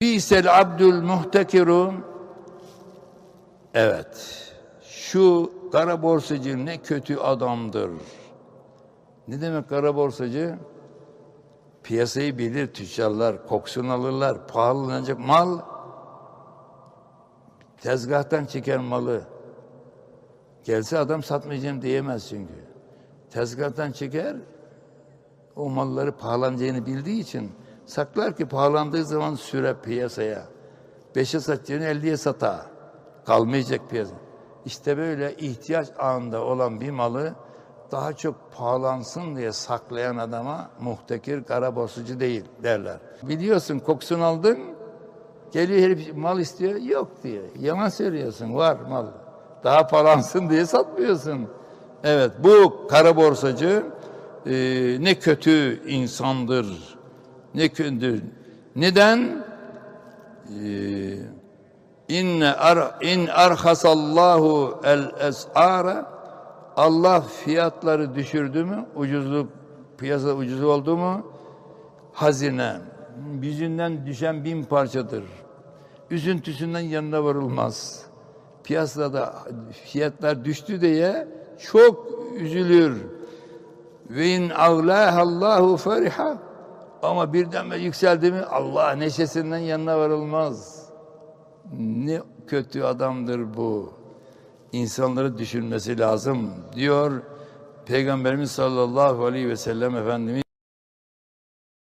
Bisel abdül muhtekiru Evet. Şu kara borsacı ne kötü adamdır. Ne demek kara borsacı? Piyasayı bilir tüccarlar, kokusunu alırlar, pahalanacak mal tezgahtan çeker malı. Gelse adam satmayacağım diyemez çünkü. Tezgahtan çeker, o malları pahalanacağını bildiği için saklar ki pahalandığı zaman süre piyasaya. Beşe satacağını elliye sata. Kalmayacak piyasa. İşte böyle ihtiyaç anında olan bir malı daha çok pahalansın diye saklayan adama muhtekir kara borsacı değil derler. Biliyorsun kokusunu aldın, geliyor herif mal istiyor, yok diyor. Yalan söylüyorsun, var mal. Daha pahalansın diye satmıyorsun. Evet bu kara borsacı e, ne kötü insandır. Ne kötü. Neden? E, inne ar in arhasallahu el es'ara Allah fiyatları düşürdü mü? Ucuzluk piyasa ucuz oldu mu? Hazine yüzünden düşen bin parçadır. Üzüntüsünden yanına varılmaz. Piyasada fiyatlar düştü diye çok üzülür. Ve in Allahu fariha ama birden yükseldi mi Allah neşesinden yanına varılmaz. Ne kötü adamdır bu. İnsanları düşünmesi lazım diyor Peygamberimiz sallallahu aleyhi ve sellem Efendimiz.